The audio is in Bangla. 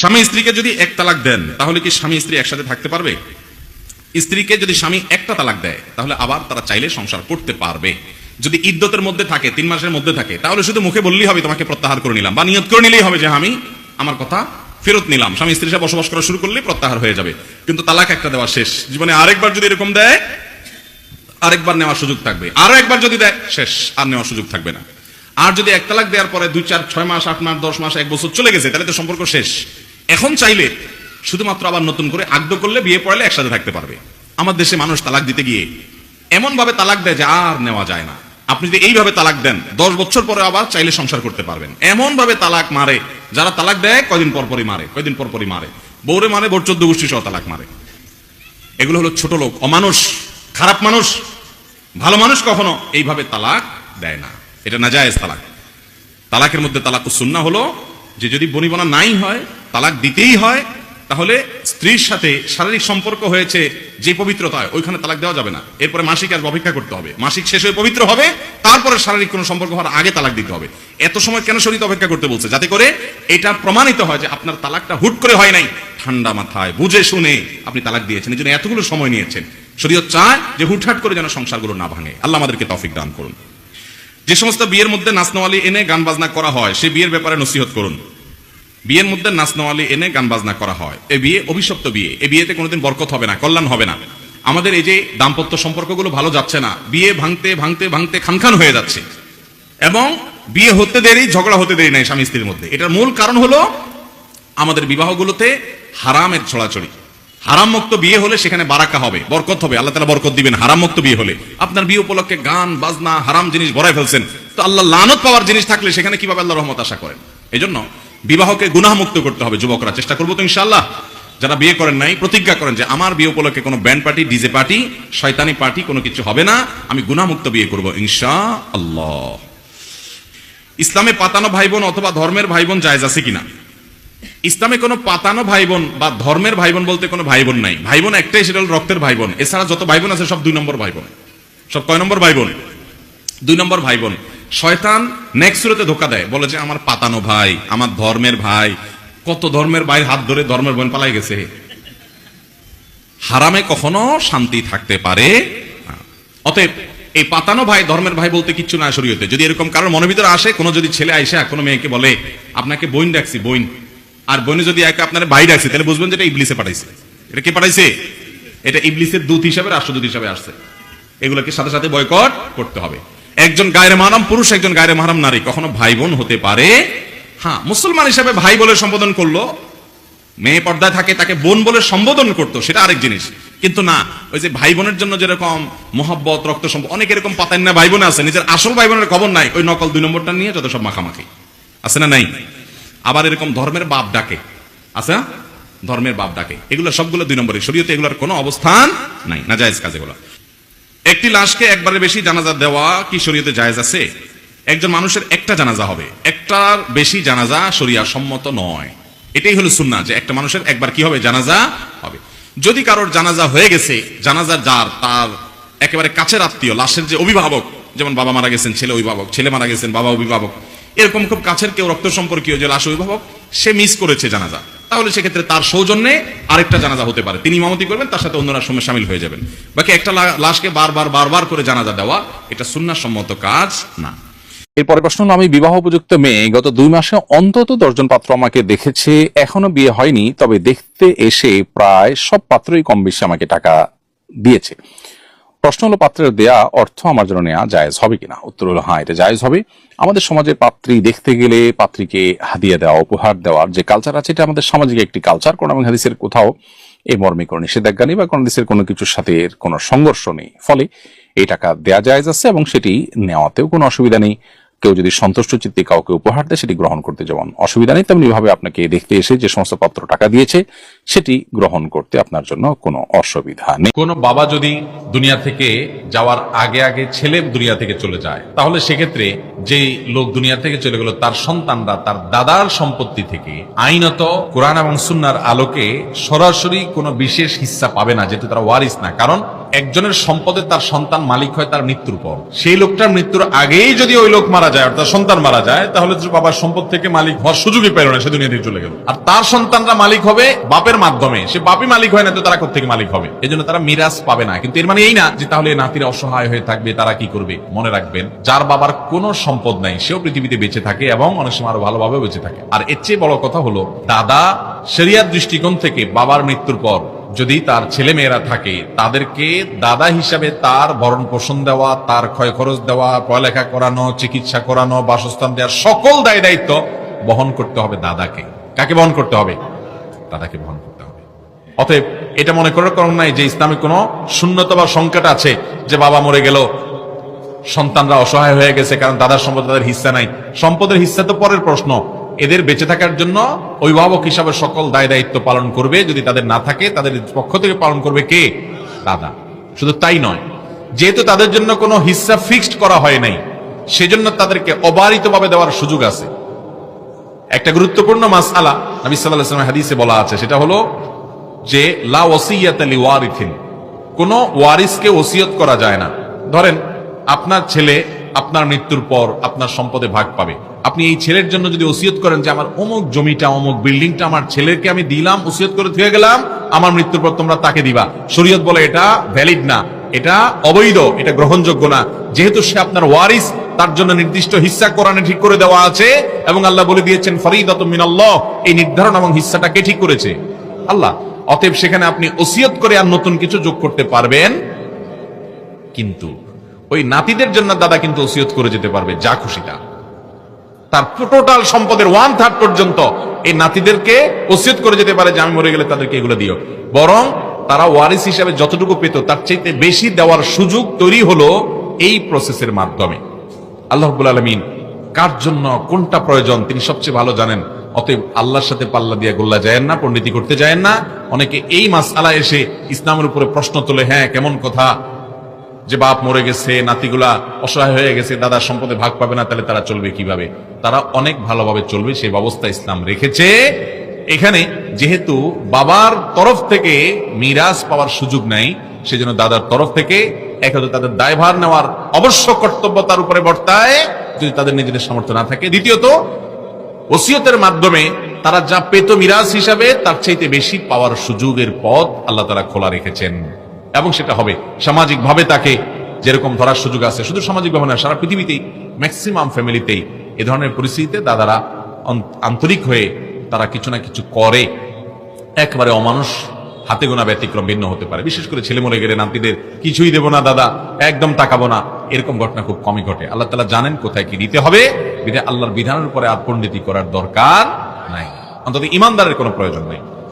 স্বামী স্ত্রীকে যদি এক তালাক দেন, তাহলে কি স্বামী স্ত্রী একসাথে থাকতে পারবে? স্ত্রীকে যদি স্বামী একটা তালাক দেয়, তাহলে আবার তারা চাইলে সংসার করতে পারবে। যদি ইদ্যতের মধ্যে থাকে, তিন মাসের মধ্যে থাকে, তাহলে শুধু মুখে বললেই হবে, তোমাকে প্রত্যাহার করে নিলাম বা নিয়ত করে নিলেই হবে যে আমি আমার কথা ফেরত নিলাম। স্বামী স্ত্রী সাথে বসবাস করা শুরু করলে প্রত্যাহার হয়ে যাবে। কিন্তু তালাক একটা দেওয়া শেষ। জীবনে আরেকবার যদি এরকম দেয়, আরেকবার নেওয়ার সুযোগ থাকবে। আরও একবার যদি দেয়, শেষ, আর নেওয়ার সুযোগ থাকবে না। আর যদি এক তালাক দেওয়ার পরে দুই, চার, ছয় মাস, আট মাস, দশ মাস, এক বছর চলে গেছে, তাহলে তো সম্পর্ক শেষ। এখন চাইলে শুধুমাত্র আবার নতুন করে আগ্রহ করলে বিয়ে পড়লে একসাথে থাকতে পারবে। আমার দেশে মানুষ তালাক দিতে গিয়ে এমন ভাবে তালাক দেয় যে আর নেওয়া যায় না। আপনি যদি এইভাবে তালাক দেন, দশ বছর পরে আবার চাইলে সংসার করতে পারবেন। এমন ভাবে তালাক মারে, যারা তালাক দেয় কয়দিন পর পরই মারে, কয়দিন পর পরই মারে। বৌরে মারে বোর চোদ্দ গোষ্ঠী সহ তালাক মারে। এগুলো হলো ছোট লোক, অমানুষ, খারাপ মানুষ, ভালো মানুষ কখনো এইভাবে তালাক দেয় না। এটা না যায় তালাক। তালাকের মধ্যে তালাক সুন্না হলো যে যদি বনিবনা নাই হয় তালাক দিতেই হয়, তাহলে স্ত্রীর সাথে শারীরিক সম্পর্ক হয়েছে যে পবিত্রতা হয় ওইখানে তালাক দেওয়া যাবে না। এরপরে মাসিক আসবে অপেক্ষা করতে হবে। মাসিক শেষ হয়ে পবিত্র হবে, তারপরে শারীরিক কোনো সম্পর্ক হওয়ার আগে তালাক দিতে হবে। এত সময় কেন শরীর অপেক্ষা করতে বলছে? যাতে করে এটা প্রমাণিত হয় যে আপনার তালাকটা হুট করে হয় নাই। ঠান্ডা মাথায়, বুঝে শুনে আপনি তালাক দিয়েছেন, এই জন্য এতগুলো সময় নিয়েছেন। শরীয়ত চায় যে হুটহাট করে যেন সংসারগুলো না ভাঙে। আল্লাহ আমাদেরকে তৌফিক দান করুন। যে সমস্ত বিয়ের মধ্যে নাচনওয়ালি এনে গান বাজনা করা হয়, সে বিয়ের ব্যাপারে নসিহত করুন। বিয়ের মধ্যে নাচনওয়ালি এনে গান বাজনা করা হয়। এ বিয়ে অভিশপ্ত বিয়ে। এ বিয়েতে কোনোদিন বরকত হবে না, কল্যাণ হবে না। আমাদের এই যে দাম্পত্য সম্পর্কগুলো ভালো যাচ্ছে না, বিয়ে ভাঙতে ভাঙতে ভাঙতে খানখান হয়ে যাচ্ছে। এবং বিয়ে হতে দেরি, ঝগড়া হতে দেরি নাই স্বামী স্ত্রীর মধ্যে। এটার মূল কারণ হলো আমাদের বিবাহগুলোতে হারামের ছড়াছড়ি। হারাম মুক্ত বিয়ে হলে সেখানে বারাকা হবে, বরকত হবে। আল্লাহ তালা বরকত দিবেন হারাম মুক্ত বিয়ে হলে। আপনার বিয়ে উপলক্ষে গান, বাজনা, হারাম জিনিস ভরাই ফেলছেন। তো আল্লাহ লানত পাওয়ার জিনিস থাকলে সেখানে কীভাবে আল্লাহ রহমত আশা করেন? এই জন্য বিবাহকে গুনাহমুক্ত করতে হবে, যুবকরা। চেষ্টা করব তো ইনশাল্লাহ যারা বিয়ে করেন নাই, প্রতিজ্ঞা করেন যে আমার বিয়ে উপলক্ষে কোনো ব্যান্ড পার্টি, ডিজে পার্টি, শয়তানি পার্টি কোনো কিছু হবে না, আমি গুনাহমুক্ত বিয়ে করব ইনশা আল্লাহ ইসলামে পাতানো ভাই বোন অথবা ধর্মের ভাই বোন জায়েজ আছে কিনা? ইসলামে কোনো পাতানো ভাই বোন বা ধর্মের ভাই বোন বলতে কোনো ভাই বোন নাই। ভাই বোন একটাই, সেটা হলো রক্তের ভাই বোন এছাড়া যত ভাই বোন আছে, সব দুই নম্বর ভাই বোন সব কয় নম্বর ভাই বোন দুই নম্বর ভাই বোন শয়তান নেক্সট সুরতে ধোকা দেয়, বলে যে আমার পাতানো ভাই, আমার ধর্মের ভাই, কত ধর্মের ভাই হাত ধরে ধর্মের বোন পালাই গেছে। হারামে কখনো শান্তি থাকতে পারে অতএব এই পাতানো ভাই, ধর্মের ভাই বলতে কিচ্ছু না শরীয়তে। যদি এরকম কারোর মনের ভিতরে আসে, কোনো যদি ছেলে আইসা, কোনো মেয়েকে বলে, আপনাকে বইন ডাকছি বইন আর বইনে যদি একে আপনার ভাই ডাকছি, তাহলে বুঝবেন যে এটা ইবলিসে পাঠাইছে। এটা কে পাঠাইছে? এটা ইবলিসের দূত হিসাবে, রাষ্ট্রদূত হিসাবে আসছে। এগুলোকে সাথে সাথে বয়কট করতে হবে। একজন গায়ের মাহারাম পুরুষ একজন গায়ের মাহারাম নারী, কখনো ভাই বোন হতে পারে? হ্যাঁ মুসলমান হিসাবে ভাই বলে সম্বোধন করল। মেয়ে পর্দায় থাকে, তাকে বোন বলে সম্বোধন করতো, সেটা আরেক জিনিস। কিন্তু না, ওই যে ভাই বোনের জন্য যেরকম মোহব্বত, রক্ত সম্পর্ক অনেক এরকম পাতায় না ভাই বোন আছে, নিজের আসল ভাই বোনের খবর নাই, ওই নকল দুই নম্বরটা নিয়ে যত সব মাখামাখি। আছে না নাই? আবার এরকম ধর্মের বাপ ডাকে। আছে না? ধর্মের বাপ ডাকে। এগুলো সবগুলো দুই নম্বরে শরীয়তে এগুলোর কোনো অবস্থান নাই। না জায়েজ কাজ এগুলো। একটি লাশকে একবারে বেশি জানাজা দেওয়া কি শরীয়তে জায়েজ আছে? একজন মানুষের একটা জানাজা হবে। একটার বেশি জানাজা শরিয়া সম্মত নয়। এটাই হলো সুন্না যে একটা মানুষের একবার কি হবে? জানাজা হবে। যদি কারোর জানাজা হয়ে গেছে, জানাজা যার, তার একেবারে কাছের আত্মীয়, লাশের যে অভিভাবক, যেমন বাবা মারা গেছেন, ছেলে অভিভাবক, ছেলে মারা গেছেন, বাবা অভিভাবক, এরকম খুব কাছের কেউ রক্ত সম্পর্কীয় যে লাশ অভিভাবক, সে মিস করেছে জানাজা। তাহলে সেক্ষেত্রে তার সৌজন্যে আরেকটা জানাজা হতে পারে। তিনি ইমামতি করবেন, তার সাথে অন্যরা সময় সামিল হয়ে যাবেন। বাকি একটা লাশকে বারবার বারবার করে জানাজা দেওয়া, এটা সুন্নাসম্মত কাজ না। এরপরে প্রশ্ন আমি বিবাহ উপযুক্ত মেয়ে, গত দুই মাসে অন্তত দশজন পাত্র আমাকে দেখেছে, এখনও বিয়ে হয়নি, তবে দেখতে এসে প্রায় সব পাত্রই কম বেশি আমাকে টাকা দিয়েছে। প্রশ্ন হলো, পাত্রের দেয়া অর্থ আমার জন্য নেওয়া জায়জ হবে কিনা? উত্তর হলো হ্যাঁ এটা জায়েজ হবে। আমাদের সমাজে পাত্রী দেখতে গেলে পাত্রীকে হাদিয়া দেওয়া, উপহার দেওয়ার যে কালচার আছে, এটা আমাদের সামাজিক একটি কালচার কোন এবং হাদিসের কোথাও এই মর্মে কোনো নিষেধাজ্ঞা নেই বা কোনো দেশের কোনো কিছুর সাথে কোনো সংঘর্ষ নেই। ফলে এই টাকা দেয়া জায়েজ আছে এবং সেটি নেওয়াতেও কোনো অসুবিধা নেই। কেউ যদি সন্তুষ্ট চিত্তে কাউকে উপহার দেয়, সেটি গ্রহণ করতে যেমন অসুবিধা নেই, তেমনি ভাবে আপনাকে দেখতে এসে যে সমস্ত পাত্র টাকা দিয়েছে, সেটি গ্রহণ করতে আপনার জন্য কোনো অসুবিধা নেই। কোনো বাবা যদি দুনিয়া থেকে যাওয়ার আগে আগে ছেলে দুনিয়া থেকে চলে যায়, তাহলে সেক্ষেত্রে যেই লোক দুনিয়া থেকে চলে গেল, তার সন্তানরা, তার দাদার সম্পত্তি থেকে আইনত কোরআন এবং সুন্নার আলোকে সরাসরি কোনো বিশেষ হিস্সা পাবে না, যেহেতু তারা ওয়ারিস না। কারণ একজনের সম্পদে তার সন্তান মালিক হয়, তার মৃত্যুর পর। সেই লোকটার মৃত্যুর আগেই যদি ওই লোক মারা যায়, অর্থাৎ সন্তান মারা যায়, তাহলে বাবার সম্পদ থেকে মালিক হওয়ার সুযোগই পেল না, সে দুনিয়া থেকে চলে গেল। আর তার সন্তানরা মালিক হবে বাপের মাধ্যমে। সে বাপই মালিক হয় না, তো তারা থেকে মালিক হবে? এই জন্য তারা মিরাজ পাবে না। কিন্তু এর মানে এই না যে তাহলে নাতিরা অসহায় হয়ে থাকবে, তারা কি করবে? মনে রাখবেন, যার বাবার কোনো সম্পদ নাই, সেও পৃথিবীতে বেঁচে থাকে এবং অনেক সময় আরও ভালোভাবে বেঁচে থাকে। আর এর চেয়ে বড় কথা হলো, দাদা শরিয়ার দৃষ্টিকোণ থেকে বাবার মৃত্যুর পর যদি তার ছেলে মেয়েরা থাকে, তাদেরকে দাদা হিসাবে তার ভরণ পোষণ দেওয়া, তার ক্ষয় খরচ দেওয়া, পড়ালেখা করানো, চিকিৎসা করানো, বাসস্থান দেওয়ার সকল দায় দায়িত্ব বহন করতে হবে দাদাকে। কাকে বহন করতে হবে? দাদাকে বহন করতে হবে। অতএব এটা মনে করার কারণ নাই যে ইসলামে কোনো শূন্যতা বা সংকট আছে যে বাবা মরে গেল, সন্তানরা অসহায় হয়ে গেছে কারণ দাদার সম্পদ তাদের হিস্সা নাই। সম্পদের হিস্সা তো পরের প্রশ্ন। এদের বেঁচে থাকার জন্য অভিভাবক হিসাবে সকল দায় দায়িত্ব পালন করবে। যদি তাদের না থাকে, তাদের পক্ষ থেকে পালন করবে কে? দাদা। শুধু তাই নয়, যেহেতু তাদের জন্য কোনো হিস্সা ফিক্সড করা হয় নাই, সেজন্য তাদেরকে অবারিতভাবে দেওয়ার সুযোগ আছে। একটা গুরুত্বপূর্ণ মাসআলা নবী সাল্লাল্লাহু আলাইহি হাদিসে বলা আছে, সেটা হলো যে, লা ওয়াসিয়াতা লিওয়ারিথিন কোন ওয়ারিসকে ওসিয়ত করা যায় না। ধরেন, আপনার ছেলে আপনার মৃত্যুর পর আপনার সম্পদে ভাগ পাবে। আপনি এই ছেলের জন্য যদি ওসিয়ত করেন যে, আমার অমুক জমিটা, অমুক বিল্ডিংটা, আমার ছেলেকে আমি দিলাম, ওসিয়ত করে থুয়ে গেলাম, আমার মৃত্যুর পর তোমরা তাকে দিবা। শরীয়ত বলে এটা ভ্যালিড না। এটা অবৈধ, এটা গ্রহণযোগ্য না। যেহেতু সে আপনার ওয়ারিস, তার জন্য নির্দিষ্ট হিস্সা কোরআনে ঠিক করে দেওয়া আছে এবং আল্লাহ বলে দিয়েছেন ফরিদাত মিনাল্লাহ। এই নির্ধারণ এবং হিস্সাটা কে ঠিক করেছে। আল্লাহ, অতএব সেখানে আপনি ওসিয়ত করে আর নতুন কিছু যোগ করতে পারবেন। কিন্তু ওই নাতিদের জন্য দাদা কিন্তু ওসিয়ত করে যেতে পারবে, যা খুশি তা। তার টোটাল সম্পদের ওয়ান থার্ড পর্যন্ত এই নাতিদেরকে ওসিয়ত করে যেতে পারে যে আমি মরে গেলে তাদেরকে এগুলো দিও। বরং তারা ওয়ারিস হিসাবে যতটুকু পেত, তার চাইতে বেশি দেওয়ার সুযোগ তৈরি হলো এই প্রসেসের মাধ্যমে। আল্লাহ আলমিন কার জন্য, কোনটা প্রয়োজন, তিনি সবচেয়ে ভালো জানেন। অতএব আল্লাহর সাথে পাল্লা দিয়ে গোল্লা যায় না, পণ্ডিতি করতে যায় না। অনেকে এই মাসালা এসে ইসলামের উপরে প্রশ্ন তোলে হ্যাঁ কেমন কথা? যে বাপ মরে গেছে, নাতিগুলা অসহায় হয়ে গেছে, দাদা সম্পদে ভাগ পাবে না, তাহলে তারা চলবে কীভাবে? তারা অনেক ভালোভাবে চলবে, সেই ব্যবস্থা ইসলাম রেখেছে। এখানে যেহেতু বাবার তরফ থেকে মিরাজ পাওয়ার সুযোগ নাই, সেজন্য দাদার তরফ থেকে এক হয়তো তাদের দায়ভার নেওয়ার অবশ্য কর্তব্য তার উপরে বর্তায়, যদি তাদের নিজেদের সামর্থ্য না থাকে। দ্বিতীয়ত, ওসিয়তের মাধ্যমে তারা যা পেত মিরাজ হিসাবে, তার চাইতে বেশি পাওয়ার সুযোগের পথ আল্লাহ তারা খোলা রেখেছেন। এবং সেটা হবে সামাজিক ভাবে তাকে যেরকম ধরার সুযোগ আছে। শুধু সামাজিক ভাবে না, সারা পৃথিবীতেই ম্যাক্সিমাম ফ্যামিলিতেই এ ধরনের পরিস্থিতিতে দাদারা আন্তরিক হয়ে তারা কিছু না কিছু করে। একবারে অমানুষ হাতে গোনা ব্যতিক্রম ভিন্ন হতে পারে। বিশেষ করে ছেলে মরে গেলে নাতিদের কিছুই দেবো না দাদা, একদম তাকাবো না। এরকম ঘটনা খুব কমই ঘটে। আল্লাহ তালা জানেন কোথায় কি দিতে হবে। আল্লাহর বিধানের উপরে আর পণ্ডিতি করার দরকার নাই। অন্তত ইমানদারের কোনো প্রয়োজন নেই।